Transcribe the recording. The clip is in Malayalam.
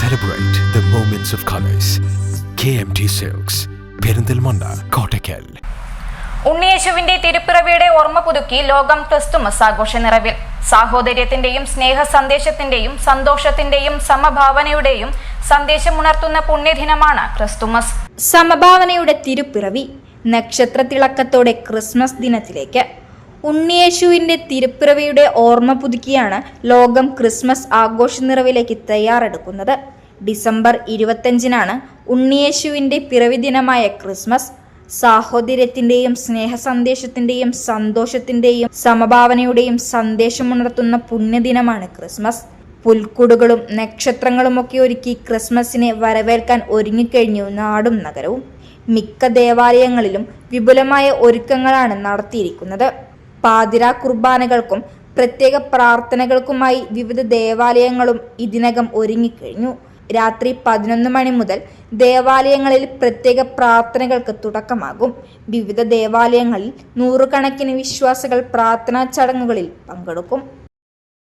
Celebrate the moments of colors. KMT Silks, Perinthalmanna Kottakkal ഉണ്ണിയേശുവിന്റെ തിരുപ്പിറവിയുടെ ഓർമ്മ പുതുക്കി ലോകം ക്രിസ്തുമസ് ആഘോഷ നിറവിൽ. സാഹോദര്യത്തിന്റെയും സ്നേഹ സന്ദേശത്തിന്റെയും സന്തോഷത്തിന്റെയും സമഭാവനയുടെയും സന്ദേശമുണർത്തുന്ന പുണ്യദിനമാണ് ക്രിസ്തുമസ്. സമഭാവനയുടെ തിരുപ്പിറവി നക്ഷത്രത്തിളക്കത്തോടെ ക്രിസ്മസ് ദിനത്തിലേക്ക്. ഉണ്ണിയേശുവിന്റെ തിരുപ്പിറവിയുടെ ഓർമ്മ പുതുക്കിയാണ് ലോകം ക്രിസ്മസ് ആഘോഷ നിറവിലേക്ക് തയ്യാറെടുക്കുന്നത്. ഡിസംബർ ഇരുപത്തഞ്ചിനാണ് ഉണ്ണിയേശുവിന്റെ പിറവി ദിനമായ ക്രിസ്മസ്. സാഹോദര്യത്തിന്റെയും സ്നേഹ സന്ദേശത്തിന്റെയും സന്തോഷത്തിന്റെയും സമഭാവനയുടെയും സന്ദേശമുണർത്തുന്ന പുണ്യദിനമാണ് ക്രിസ്മസ്. പുൽക്കുടുകളും നക്ഷത്രങ്ങളുമൊക്കെ ഒരുക്കി ക്രിസ്മസിനെ വരവേൽക്കാൻ ഒരുങ്ങിക്കഴിഞ്ഞു നാടും നഗരവും. മിക്ക ദേവാലയങ്ങളിലും വിപുലമായ ഒരുക്കങ്ങളാണ് നടത്തിയിരിക്കുന്നത്. പാതിര കുർബാനകൾക്കും പ്രത്യേക പ്രാർത്ഥനകൾക്കുമായി വിവിധ ദേവാലയങ്ങളും ഇതിനകം ഒരുങ്ങിക്കഴിഞ്ഞു. രാത്രി പതിനൊന്ന് മണി മുതൽ ദേവാലയങ്ങളിൽ പ്രത്യേക പ്രാർത്ഥനകൾക്ക് തുടക്കമാകും. വിവിധ ദേവാലയങ്ങളിൽ നൂറുകണക്കിന് വിശ്വാസികൾ പ്രാർത്ഥനാ ചടങ്ങുകളിൽ പങ്കെടുക്കും.